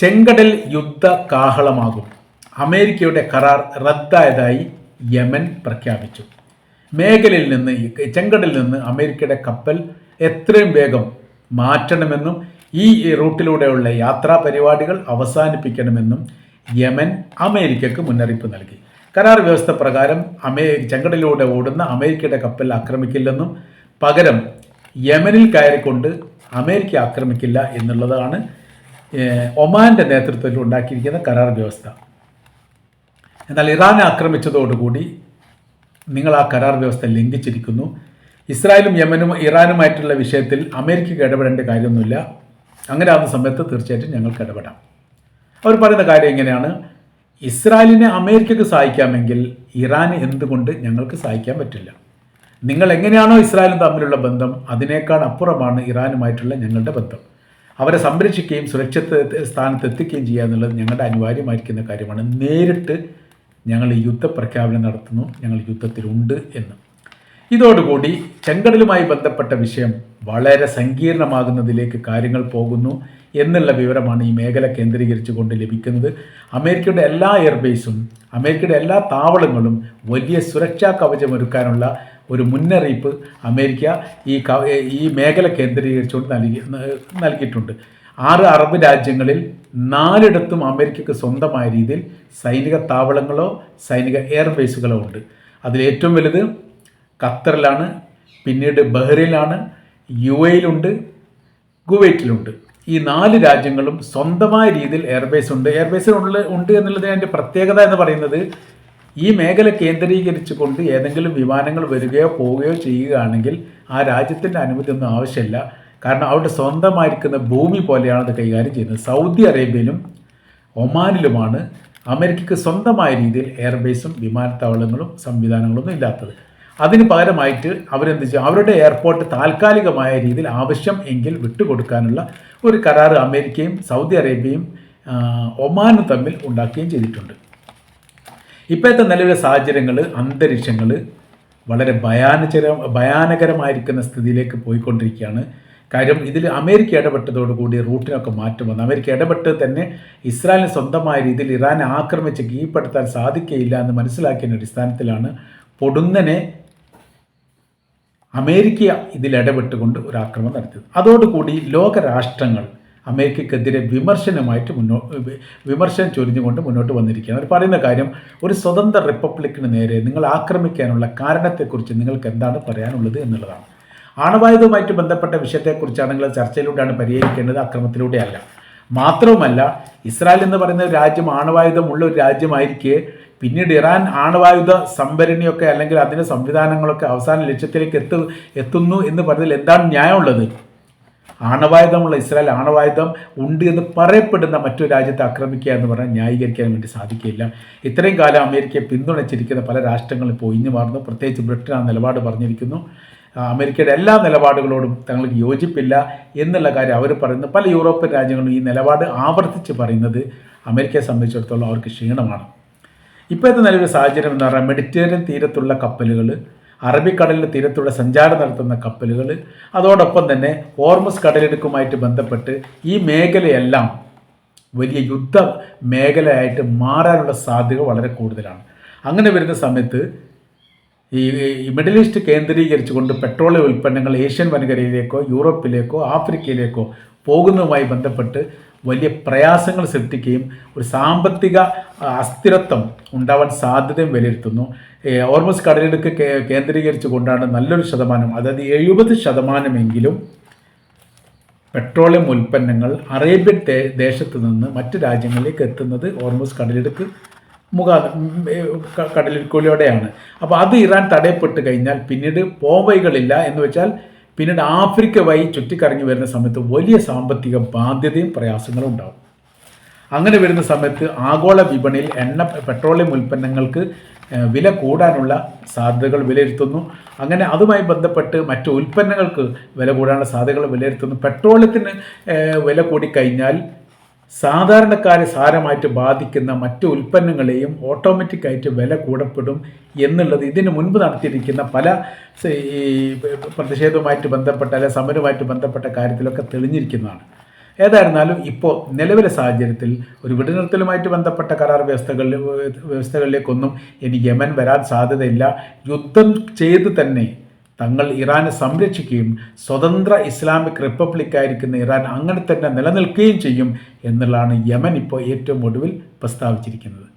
ചെങ്കടൽ യുദ്ധ കാഹളമാകും. അമേരിക്കയുടെ കരാർ റദ്ദായതായി യമൻ പ്രഖ്യാപിച്ചു. മേഖലയിൽ നിന്ന് ചെങ്കടലിൽ നിന്ന് അമേരിക്കയുടെ കപ്പൽ എത്രയും വേഗം മാറ്റണമെന്നും ഈ റൂട്ടിലൂടെയുള്ള യാത്രാ പരിപാടികൾ അവസാനിപ്പിക്കണമെന്നും യമൻ അമേരിക്കക്ക് മുന്നറിയിപ്പ് നൽകി. കരാർ വ്യവസ്ഥ പ്രകാരം അമേ ചെങ്കടലിലൂടെ ഓടുന്ന അമേരിക്കയുടെ കപ്പൽ ആക്രമിക്കില്ലെന്നും പകരം യമനിൽ കയറിക്കൊണ്ട് അമേരിക്ക ആക്രമിക്കില്ല എന്നുള്ളതാണ് ഏഹ്, ഒമാന്റെ നേതൃത്വത്തിൽ ഉണ്ടാക്കിയിരിക്കുന്ന കരാർ വ്യവസ്ഥ. എന്നാൽ ഇറാനെ ആക്രമിച്ചതോടുകൂടി നിങ്ങൾ ആ കരാർ വ്യവസ്ഥ ലംഘിച്ചിരിക്കുന്നു. ഇസ്രായേലും യമനും ഇറാനുമായിട്ടുള്ള വിഷയത്തിൽ അമേരിക്കയ്ക്ക് ഇടപെടേണ്ട കാര്യമൊന്നുമില്ല. അങ്ങനെ ആവുന്ന സമയത്ത് തീർച്ചയായിട്ടും ഞങ്ങൾക്ക് ഇടപെടാം. അവർ പറയുന്ന കാര്യം എങ്ങനെയാണ്? ഇസ്രായേലിനെ അമേരിക്കക്ക് സഹായിക്കാമെങ്കിൽ ഇറാന് എന്തുകൊണ്ട് ഞങ്ങൾക്ക് സഹായിക്കാൻ പറ്റില്ല? നിങ്ങൾ എങ്ങനെയാണോ ഇസ്രായേലും തമ്മിലുള്ള ബന്ധം അതിനേക്കാൾ അപ്പുറമാണ് ഇറാനുമായിട്ടുള്ള ഞങ്ങളുടെ ബന്ധം. അവരെ സംരക്ഷിക്കുകയും സുരക്ഷിത സ്ഥാനത്ത് എത്തിക്കുകയും ചെയ്യുക എന്നുള്ളത് ഞങ്ങളുടെ അനിവാര്യമായിരിക്കുന്ന കാര്യമാണ്. നേരിട്ട് ഞങ്ങൾ ഈ യുദ്ധപ്രഖ്യാപനം നടത്തുന്നു. ഞങ്ങൾ യുദ്ധത്തിലുണ്ട് എന്ന്. ഇതോടുകൂടി ചെങ്കടലുമായി ബന്ധപ്പെട്ട വിഷയം വളരെ സങ്കീർണമാകുന്നതിലേക്ക് കാര്യങ്ങൾ പോകുന്നു എന്നുള്ള വിവരമാണ് ഈ മേഖല കേന്ദ്രീകരിച്ചുകൊണ്ട് ലഭിക്കുന്നത്. അമേരിക്കയുടെ എല്ലാ എയർബേസും അമേരിക്കയുടെ എല്ലാ താവളങ്ങളും വലിയ സുരക്ഷാ കവചമൊരുക്കാനുള്ള ഒരു മുന്നറിയിപ്പ് അമേരിക്ക ഈ ഈ മേഖല കേന്ദ്രീകരിച്ചുകൊണ്ട് നൽകി നൽകിയിട്ടുണ്ട്. ആറ് അറബ് രാജ്യങ്ങളിൽ നാലിടത്തും അമേരിക്കയ്ക്ക് സ്വന്തമായ രീതിയിൽ സൈനിക താവളങ്ങളോ സൈനിക എയർബേസുകളോ ഉണ്ട്. അതിലേറ്റവും വലുത് ഖത്തറിലാണ് പിന്നീട് ബഹ്റൈനിലാണ് യു എയിലുണ്ട് കുവൈറ്റിലുണ്ട്. ഈ നാല് രാജ്യങ്ങളും സ്വന്തമായ രീതിയിൽ എയർബേസ് ഉണ്ട്. എയർബേസ് ഉള്ള ഉണ്ട് എന്നുള്ളതിന് അതിന്റെ പ്രത്യേകത എന്ന് പറയുന്നത് ഈ മേഖല കേന്ദ്രീകരിച്ചുകൊണ്ട് ഏതെങ്കിലും വിമാനങ്ങൾ വരികയോ പോവുകയോ ചെയ്യുകയാണെങ്കിൽ ആ രാജ്യത്തിന്റെ അനുമതി ഒന്നും ആവശ്യമില്ല. കാരണം അവിടെ സ്വന്തമായിരിക്കുന്ന ഭൂമി പോലെയാണ് അത് കൈകാര്യം ചെയ്യുന്നത്. സൗദി അറേബ്യയിലും ഒമാനിലുമാണ് അമേരിക്കയ്ക്ക് സ്വന്തമായ രീതിയിൽ എയർബേസും വിമാനത്താവളങ്ങളും സംവിധാനങ്ങളൊന്നും ഇല്ലാത്തത്. അതിന് പകരമായിട്ട് അവരെന്ത് ചെയ്യും? അവരുടെ എയർപോർട്ട് താൽക്കാലികമായ രീതിയിൽ ആവശ്യം എങ്കിൽ വിട്ടുകൊടുക്കാനുള്ള ഒരു കരാർ അമേരിക്കയും സൗദി അറേബ്യയും ഒമാനും തമ്മിൽ ഉണ്ടാക്കുകയും ചെയ്തിട്ടുണ്ട്. ഇപ്പോഴത്തെ നിലവിലെ സാഹചര്യങ്ങൾ അന്തരീക്ഷങ്ങൾ വളരെ ഭയാനചര ഭയാനകരമായിരിക്കുന്ന സ്ഥിതിയിലേക്ക് പോയിക്കൊണ്ടിരിക്കുകയാണ്. കാര്യം ഇതിൽ അമേരിക്ക ഇടപെട്ടതോടുകൂടി റൂട്ടിനൊക്കെ മാറ്റം വന്നു. അമേരിക്ക ഇടപെട്ട് തന്നെ ഇസ്രായേലിന് സ്വന്തമായ രീതിയിൽ ഇറാനെ ആക്രമിച്ച് കീഴ്പ്പെടുത്താൻ സാധിക്കുകയില്ല എന്ന് മനസ്സിലാക്കിയതിന്റെ അടിസ്ഥാനത്തിലാണ് പൊടുന്നനെ അമേരിക്ക ഇതിൽ ഇടപെട്ടുകൊണ്ട് ഒരു ആക്രമണം നടത്തിയത്. അതോടുകൂടി ലോകരാഷ്ട്രങ്ങൾ അമേരിക്കക്കെതിരെ വിമർശനമായിട്ട് മുന്നോ വിമർശനം ചൊരിഞ്ഞുകൊണ്ട് മുന്നോട്ട് വന്നിരിക്കുകയാണ്. അവർ പറയുന്ന കാര്യം ഒരു സ്വതന്ത്ര റിപ്പബ്ലിക്കിന് നേരെ നിങ്ങൾ ആക്രമിക്കാനുള്ള കാരണത്തെക്കുറിച്ച് നിങ്ങൾക്ക് എന്താണ് പറയാനുള്ളത് എന്നുള്ളതാണ്. ആണവായുധവുമായിട്ട് ബന്ധപ്പെട്ട വിഷയത്തെക്കുറിച്ചാണ് നിങ്ങൾ ചർച്ചയിലൂടെയാണ് പരിഹരിക്കേണ്ടത് അക്രമത്തിലൂടെയല്ല മാത്രവുമല്ല ഇസ്രായേൽ എന്ന് പറയുന്ന രാജ്യം ആണവായുധമുള്ള ഒരു രാജ്യമായിരിക്കെ പിന്നീട് ഇറാൻ ആണവായുധ സംഭരണിയൊക്കെ അല്ലെങ്കിൽ അതിന്റെ സംവിധാനങ്ങളൊക്കെ അവസാന ലക്ഷ്യത്തിലേക്ക് എത്തു എത്തുന്നു എന്ന് പറഞ്ഞതിൽ എന്താണ് ന്യായമുള്ളത്? ആണവായുധമുള്ള ഇസ്രായേൽ ആണവായുധം ഉണ്ട് എന്ന് പറയപ്പെടുന്ന മറ്റു രാജ്യത്തെ ആക്രമിക്കുക എന്ന് പറഞ്ഞാൽ ന്യായീകരിക്കാൻ വേണ്ടി സാധിക്കില്ല. ഇത്രയും കാലം അമേരിക്കയെ പിന്തുണച്ചിരിക്കുന്ന പല രാഷ്ട്രങ്ങളും ഇപ്പോൾ ഒഴിഞ്ഞു മാറുന്നു. പ്രത്യേകിച്ച് ബ്രിട്ടൻ ആ നിലപാട് പറഞ്ഞിരിക്കുന്നു. അമേരിക്കയുടെ എല്ലാ നിലപാടുകളോടും തങ്ങൾക്ക് യോജിപ്പില്ല എന്നുള്ള കാര്യം അവർ പറയുന്നു. പല യൂറോപ്യൻ രാജ്യങ്ങളും ഈ നിലപാട് ആവർത്തിച്ച് പറയുന്നത് അമേരിക്കയെ സംബന്ധിച്ചിടത്തോളം അവർക്ക് ക്ഷീണമാണ്. ഇപ്പോഴത്തെ നിലവിലെ സാഹചര്യം എന്ന് പറഞ്ഞാൽ മെഡിറ്ററേനിയൻ തീരത്തുള്ള കപ്പലുകൾ അറബിക്കടലിന്റെ തീരത്തൂടെ സഞ്ചാരം നടത്തുന്ന കപ്പലുകൾ അതോടൊപ്പം തന്നെ ഹോർമസ് കടലിടുക്കുമായിട്ട് ബന്ധപ്പെട്ട് ഈ മേഖലയെല്ലാം വലിയ യുദ്ധ മേഖലയായിട്ട് മാറാനുള്ള സാധ്യത വളരെ കൂടുതലാണ്. അങ്ങനെ വരുന്ന സമയത്ത് ഈ മിഡിൽ ഈസ്റ്റ് കേന്ദ്രീകരിച്ചുകൊണ്ട് പെട്രോളിയം ഉൽപ്പന്നങ്ങൾ ഏഷ്യൻ വൻകരയിലേക്കോ യൂറോപ്പിലേക്കോ ആഫ്രിക്കയിലേക്കോ പോകുന്നതുമായി ബന്ധപ്പെട്ട് വലിയ പ്രയാസങ്ങൾ സൃഷ്ടിക്കുകയും ഒരു സാമ്പത്തിക അസ്ഥിരത്വം ഉണ്ടാവാൻ സാധ്യതയും വിലയിരുത്തുന്നു. ഓർമസ് കടലിടുക്ക് കേന്ദ്രീകരിച്ചു കൊണ്ടാണ് നല്ലൊരു ശതമാനം അതായത് എഴുപത് ശതമാനമെങ്കിലും പെട്രോളിയം ഉൽപ്പന്നങ്ങൾ അറേബ്യൻ ദേശത്ത് നിന്ന് മറ്റ് രാജ്യങ്ങളിലേക്ക് എത്തുന്നത് ഓർമസ് കടലിടുക്ക് മുഖാ കടലിടുക്കിലൂടെയാണ് അപ്പോൾ അത് ഇറാൻ തടയപ്പെട്ട് കഴിഞ്ഞാൽ പിന്നീട് പോവൈകളില്ല എന്ന് വെച്ചാൽ പിന്നീട് ആഫ്രിക്ക വഴി ചുറ്റിക്കറങ്ങി വരുന്ന സമയത്ത് വലിയ സാമ്പത്തിക ബാധ്യതയും പ്രയാസങ്ങളും ഉണ്ടാകും അങ്ങനെ വരുന്ന സമയത്ത് ആഗോള വിപണിയിൽ എണ്ണ പെട്രോളിയം ഉൽപ്പന്നങ്ങൾക്ക് വില കൂടാനുള്ള സാധ്യതകൾ വിലയിരുത്തുന്നു. അങ്ങനെ അതുമായി ബന്ധപ്പെട്ട് മറ്റു ഉൽപ്പന്നങ്ങൾക്ക് വില കൂടാനുള്ള സാധ്യതകൾ വിലയിരുത്തുന്നു. പെട്രോളിയത്തിന് വില കൂടിക്കഴിഞ്ഞാൽ സാധാരണക്കാരെ സാരമായിട്ട് ബാധിക്കുന്ന മറ്റു ഉൽപ്പന്നങ്ങളെയും ഓട്ടോമാറ്റിക്കായിട്ട് വില കൂടപ്പെടും എന്നുള്ളത് ഇതിന് മുൻപ് നടത്തിയിരിക്കുന്ന പല ഈ പ്രതിഷേധവുമായിട്ട് ബന്ധപ്പെട്ട അല്ലെ സമരവുമായിട്ട് ബന്ധപ്പെട്ട കാര്യത്തിലൊക്കെ തെളിഞ്ഞിരിക്കുന്നതാണ്. ഏതായിരുന്നാലും ഇപ്പോൾ നിലവിലെ സാഹചര്യത്തിൽ ഒരു വെടിനിർത്തലുമായിട്ട് ബന്ധപ്പെട്ട കരാർ വ്യവസ്ഥകളിൽ വ്യവസ്ഥകളിലേക്കൊന്നും ഇനി യമൻ വരാൻ സാധ്യതയില്ല. യുദ്ധം ചെയ്ത് തന്നെ തങ്ങൾ ഇറാനെ സംരക്ഷിക്കുകയും സ്വതന്ത്ര ഇസ്ലാമിക് റിപ്പബ്ലിക് ആയിരിക്കുന്ന ഇറാൻ അങ്ങനെ തന്നെ നിലനിൽക്കുകയും ചെയ്യും എന്നുള്ളതാണ് യമൻ ഇപ്പോൾ ഏറ്റവും ഒടുവിൽ പ്രസ്താവിച്ചിരിക്കുന്നത്.